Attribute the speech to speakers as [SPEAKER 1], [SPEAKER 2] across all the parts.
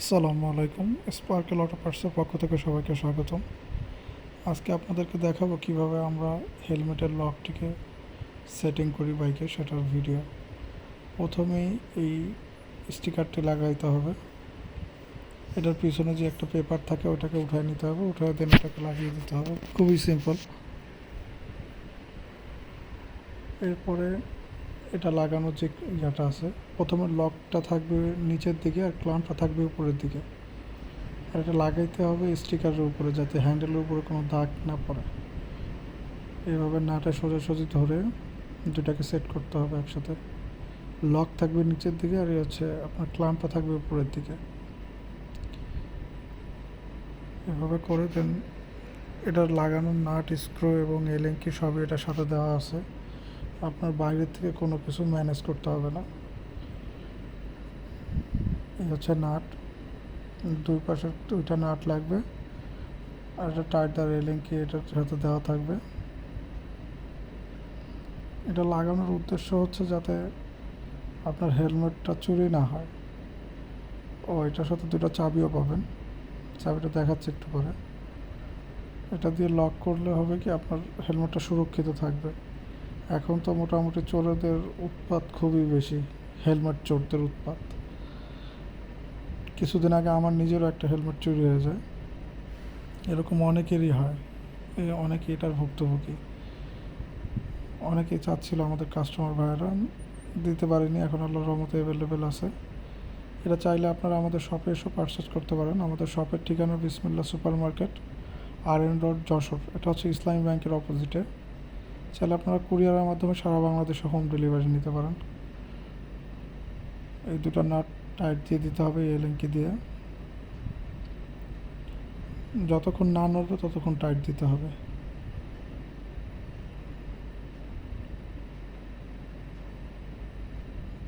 [SPEAKER 1] আসসালামু আলাইকুম sparkle auto পার্টসের পক্ষ থেকে সবাইকে স্বাগতম। আজকে আপনাদেরকে দেখাবো কীভাবে আমরা হেলমেটের লকটিকে সেটিং করি বাইকে, সেটার ভিডিও প্রথমেই এই স্টিকারটি লাগাইতে হবে। এটার পিছনে যে একটা পেপার থাকে, ওটাকে উঠায় নিতে হবে, উঠায় দেন এটাকে লাগিয়ে দিতে হবে। খুবই সিম্পল এরপরে এটা লাগানোর যে ইয়েটা আছে, প্রথমে লকটা থাকবে নিচের দিকে আর ক্লাম্পটা থাকবে উপরের দিকে। আর এটা লাগাইতে হবে স্টিকারের উপরে যাতে হ্যান্ডেলের উপরে কোনো দাগ না পড়ে। এভাবে নাটে সোজাসুজি ধরে দুটাকে সেট করতে হবে একসাথে। লক থাকবে নিচের দিকে আর হচ্ছে আপনার ক্লাম্পটা থাকবে উপরের দিকে। এভাবে করে দেন। এটা লাগানোর নাট, স্ক্রু এবং এলেঙ্কি সবই এটার সাথে দেওয়া আছে। আপনার বাইরের থেকে কোনো কিছু ম্যানেজ করতে হবে না। এই হচ্ছে নাট। দুই পাশে দুইটা নাট লাগবে। আর এটা টাইট একটা রেলিং কি এটার সাথে দেওয়া থাকবে। এটা লাগানোর উদ্দেশ্য হচ্ছে যাতে আপনার হেলমেটটা চুরি না হয়। ও, এটার সাথে দুটো চাবিও পাবেন। চাবিটা দেখাচ্ছে একটু পরে। এটা দিয়ে লক করলে হবে কি আপনার হেলমেটটা সুরক্ষিত থাকবে। এখন তো মোটামুটি চোরেদের উৎপাত খুবই বেশি, হেলমেট চোরদের উৎপাত। কিছুদিন আগে আমার নিজেরও একটা হেলমেট চুরি হয়ে যায়। এরকম অনেকেরই হয় অনেকে এটার ভুক্তভোগী। অনেকেই চাচ্ছিল আমাদের কাস্টমার ভাইয়েরা, দিতে পারিনি, এখন আল্লাহর রহমতে অ্যাভেলেবেল আছে। এটা চাইলে আপনারা আমাদের শপে এসে পারচেস করতে পারেন। আমাদের শপের ঠিকানা বিসমিল্লা সুপার মার্কেট আর এন রোড, যশোর। এটা হচ্ছে ইসলামী ব্যাংকের অপোজিটে চাইলে আপনারা কুরিয়ারের মাধ্যমে সারা বাংলাদেশে হোম ডেলিভারি নিতে পারেন। এই দুটো নাট টাইট দিয়ে দিতে হবে এই লিঙ্কে দিয়ে। যতক্ষণ না নড়বে ততক্ষণ টাইট দিতে হবে।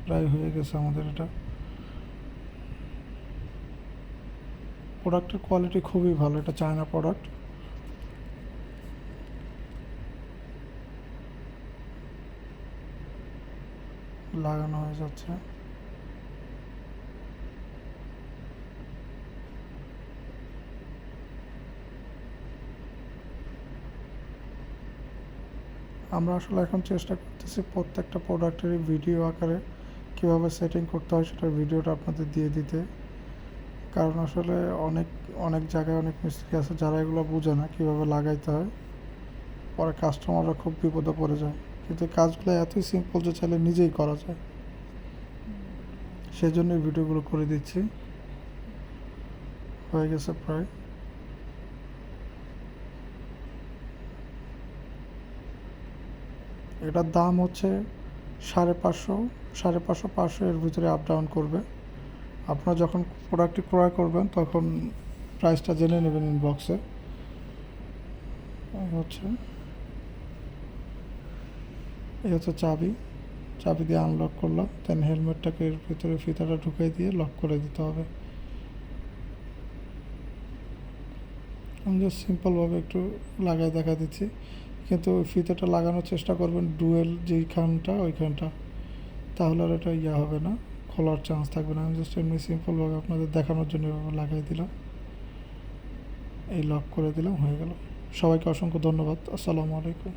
[SPEAKER 1] প্রায় হয়ে গেছে আমাদের এটা। প্রোডাক্টের কোয়ালিটি খুবই ভালো, এটা চায়না প্রোডাক্ট লাগানো হয়ে যাচ্ছে। আমরা আসলে এখন চেষ্টা করতেছি প্রত্যেকটা প্রোডাক্টেরই ভিডিও আকারে কীভাবে সেটিং করতে হয় সেটার ভিডিওটা আপনাদের দিয়ে দিতে। কারণ আসলে অনেক অনেক জায়গায় অনেক মিস্ত্রি আছে, যারা এগুলো বোঝে না কীভাবে লাগাইতে হয়। পরে কাস্টমাররা খুব বিপদে পড়ে যায়। কিন্তু কাজগুলো এতই সিম্পল যে চাইলে নিজেই করা যায়। সেই জন্য ভিডিওগুলো করে দিচ্ছি। হয়ে গেছে প্রায়। এটার দাম হচ্ছে সাড়ে পাঁচশো সাড়ে পাঁচশো পাঁচশো এর ভিতরে আপ ডাউন করবে। আপনারা যখন প্রোডাক্টটি ক্রয় করবেন, তখন প্রাইসটা জেনে নেবেন ইনবক্সে হচ্ছে। এই হচ্ছে চাবি। চাবি দিয়ে আনলক করলাম। দেন হেলমেটটাকে এর ভিতরে ফিতাটা ঢুকিয়ে দিয়ে লক করে দিতে হবে। আমি জাস্ট সিম্পলভাবে একটু লাগাই দেখা দিচ্ছি। কিন্তু ওই ফিতাটা লাগানোর চেষ্টা করবেন ডুয়েল যেইখানটা ওইখানটা তাহলে আর এটা ইয়া হবে না, খোলার চান্স থাকবে না। আমি জাস্ট এমনি সিম্পলভাবে আপনাদের দেখানোর জন্য এভাবে লাগাই দিলাম। এই লক করে দিলাম, হয়ে গেল। সবাইকে অসংখ্য ধন্যবাদ। আসসালামু আলাইকুম।